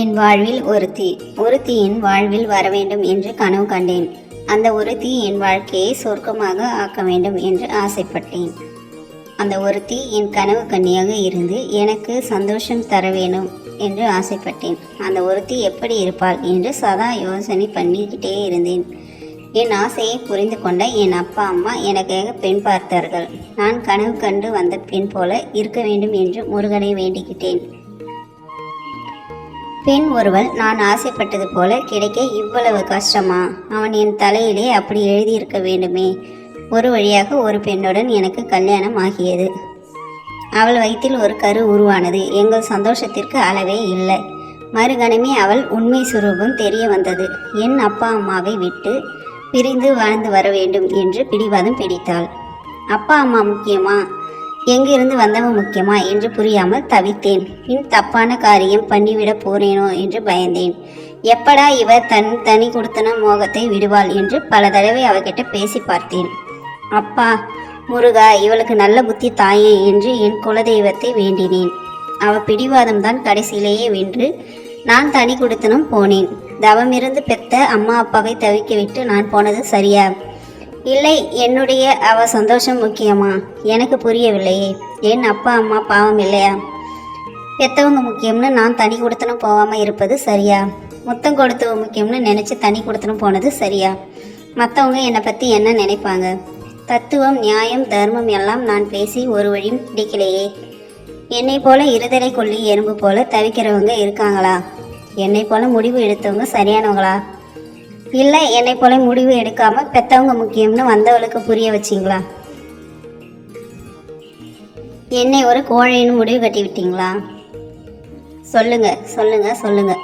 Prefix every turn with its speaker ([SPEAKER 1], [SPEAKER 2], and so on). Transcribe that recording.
[SPEAKER 1] என் வாழ்வில் ஒருத்தி ஒருத்தி என் வாழ்வில் வர வேண்டும் என்று கனவு கண்டேன். அந்த ஒருத்தி என் வாழ்க்கையை சொர்க்கமாக ஆக்க வேண்டும் என்று ஆசைப்பட்டேன். அந்த ஒருத்தி என் கனவு கண்ணியாக இருந்து எனக்கு சந்தோஷம் தர வேணும் என்று ஆசைப்பட்டேன். அந்த ஒருத்தி எப்படி இருப்பாள் என்று சதா யோசனை பண்ணிக்கிட்டே இருந்தேன். என் ஆசையை புரிந்து கொண்ட என் அப்பா அம்மா எனக்காக பெண் பார்த்தார்கள். நான் கனவு கண்டு வந்த பெண் போல இருக்க வேண்டும் என்று முருகனை வேண்டிக்கிட்டேன். பெண் ஒருவள் நான் ஆசைப்பட்டது போல கிடைக்க இவ்வளவு கஷ்டமா? அவன் என் தலையிலே அப்படி எழுதியிருக்க வேண்டுமே. ஒரு வழியாக ஒரு பெண்ணுடன் எனக்கு கல்யாணம் ஆகியது. அவள் வயிற்றில் ஒரு கரு உருவானது. எங்கள் சந்தோஷத்திற்கு அளவே இல்லை. மறுகணமே அவள் உண்மை சுரூபம் தெரிய வந்தது. என் அப்பா அம்மாவை விட்டு பிரிந்து வாழ்ந்து வர வேண்டும் என்று பிடிவாதம் பிடித்தாள். அப்பா அம்மா முக்கியமா? எங்கிருந்து வந்தவன் முக்கியமா என்று புரியாமல் தவித்தேன். பின் தப்பான காரியம் பண்ணிவிடப் போறேனோ என்று பயந்தேன். எப்படா இவர் தன் தனி கொடுத்தன மோகத்தை விடுவாள் என்று பல தடவை அவகிட்ட பேசி பார்த்தேன். அப்பா முருகா இவளுக்கு நல்ல புத்தி தாயே என்று என் குலதெய்வத்தை வேண்டினேன். அவ பிடிவாதம் தான் கடைசியிலேயே வென்று நான் தனி கொடுத்தனும் போனேன். தவமிருந்து பெத்த அம்மா அப்பாவை தவிக்க விட்டு நான் போனது சரியா? இல்லை என்னுடைய அவ சந்தோஷம் முக்கியமா? எனக்கு புரியவில்லையே என் அப்பா அம்மா பாவம் இல்லையா? பெத்தவங்க முக்கியம்னு நான் தனி கொடுத்தனும் போகாமல் இருப்பது சரியா? முத்தம் கொடுத்தவ முக்கியம்னு நினச்சி தனி கொடுத்தனும் போனது சரியா? மற்றவங்க என்னை பற்றி என்ன நினைப்பாங்க? தத்துவம் நியாயம் தர்மம் எல்லாம் நான் பேசி ஒரு வழியும் பிடிக்கலையே என்னை போல இருதலை கொல்லி எறும்பு போல தவிக்கிறவங்க இருக்காங்களா? என்னை போல முடிவு எடுத்தவங்க சரியானவங்களா? இல்லை என்னை போல முடிவு எடுக்காம பெத்தவங்க முக்கியம்னு வந்தவளுக்கு புரிய வச்சிங்களா? என்னை ஒரு கோழைன்னு முடிவு கட்டி விட்டீங்களா சொல்லுங்க சொல்லுங்க சொல்லுங்க.